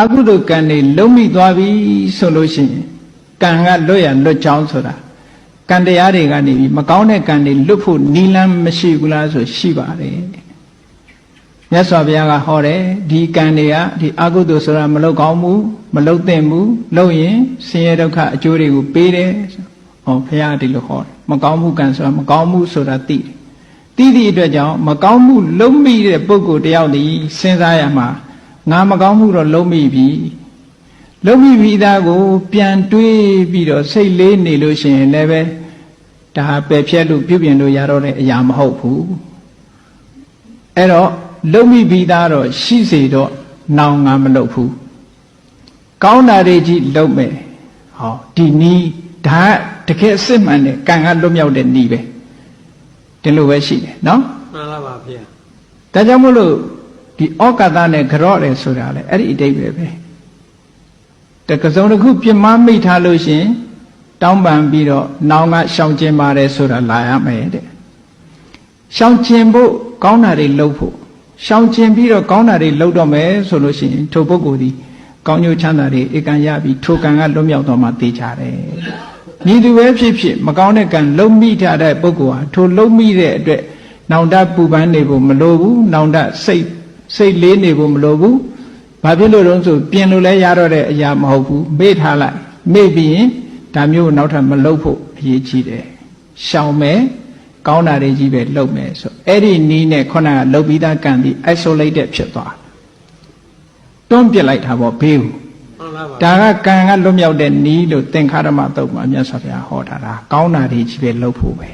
အကုသိုလ်ကံတွေလုံးမိသွားပြီဆိုလို့ရှိရင်ကံကလွတ်ရလွတ်ချောင်းဆိုတာကံတရားတွေကနေပြီးမကောင်းတဲ့ကံတွေလွတ်ဖို့နီလန်းမရှိဘူးလားဆိုရှိပါတယ်မြတ်စွာဘုရားကဟောတယ်ဒီကံတွေကဒီအကုသိုလ်ဆိုတာမလုပ်ကောင်းဘူးမလုပ်သင့်ဘူးလုပ်ရင်ဆင်းရဲဒုက္ခအကျိုးတွေကိုပေးတယ်ဟောဘုရားကဒီလိုဟောတယ်မကောင်းမှုကံဆိုတာမကောင်းမှုဆိုတာသိတယ်သိသည့်အတွက်ကြောင့်မကောင်းမှုလုံးမိတဲ့ပုဂ္ဂိုလ်တယောက်ဒီစဉ်းစားရမှာ ငါမကောင်းမှုတော့လုံးမိပြီလုံးမိပြီးသားကို ပြန်တွေးပြီးတော့စိတ်လေးနေလို့ရှိရင်လည်းပဲဒါပယ်ဖြတ်လို့ပြုပြင်လို့ရတော့တဲ့အရာမဟုတ်ဘူးအဲ့တော့လုံးမိပြီးသားတော့ရှိစေတော့နောင်ငါမလုပ်ဘူးကောင်းတာတွေကြီးလုံးမယ်ဟောဒီနီးဒါကတကယ်အစစ်မှန်တဲ့ကံကလွတ်မြောက်တဲ့နီးပဲဒီလိုပဲရှိတယ်နော်မှန်လားပါဗျာဒါကြောင့်မို့လို့ ဒီဩကာသနဲ့ကြော့တယ်ဆိုတာလေအဲ့ဒီအတိတ်ပဲပဲတကစုံတစ်ခုပြမမိတ်ထားလို့ရှရင်တောင်းပန်ပြီးတော့နောင်ကရှောင်ကျင်ပါတယ်ဆိုတာလာရမယ်တဲ့ရှောင်ကျင်ဖို့ကောင်းတာတွေလုပ်ဖို့ရှောင်ကျင်ပြီးတော့ကောင်းတာတွေလုပ်တော့မယ်ဆိုလို့ရှိရင်ထိုပုဂ္ဂိုလ်ဒီကောင်းကျိုးချမ်းသာတွေဧကံရပြီးထိုကံကလွတ်မြောက်တော့မှသိကြတယ်ညီသူပဲဖြစ်ဖြစ်မကောင်းတဲ့ကံလုံးမိထားတဲ့ပုဂ္ဂိုလ်ဟာထိုလုံးမိတဲ့အတွက်နောင်တပူပန်းနေဖို့မလိုဘူးနောင်တစိတ် စိတ်လေးနေဖို့မလိုဘူးဘာဖြစ်လို့တုံးဆိုပြင်လို့လဲရတော့တဲ့အရာမဟုတ်ဘူးမေ့ထားလိုက်မေ့ပြီးရင်ဒါမျိုးကိုနောက်ထပ်မလုပ်ဖို့အရေးကြီးတယ်ရှောင်မယ်ကောင်းတာတွေကြီးပဲလုပ်မယ်ဆိုအဲ့ဒီနီးနဲ့ခုနကလုပ်ပြီးသားကံပြီး isolated ဖြစ်သွားတွန်းပြစ်လိုက်တာပေါ့ဘေးကိုမှန်လားပါဒါကကံကလွတ်မြောက်တဲ့နီးလို့သင်္ခါရမသုတ်မှာမြတ်စွာဘုရားဟောထားတာကောင်းတာတွေကြီးပဲလုပ်ဖို့ပဲ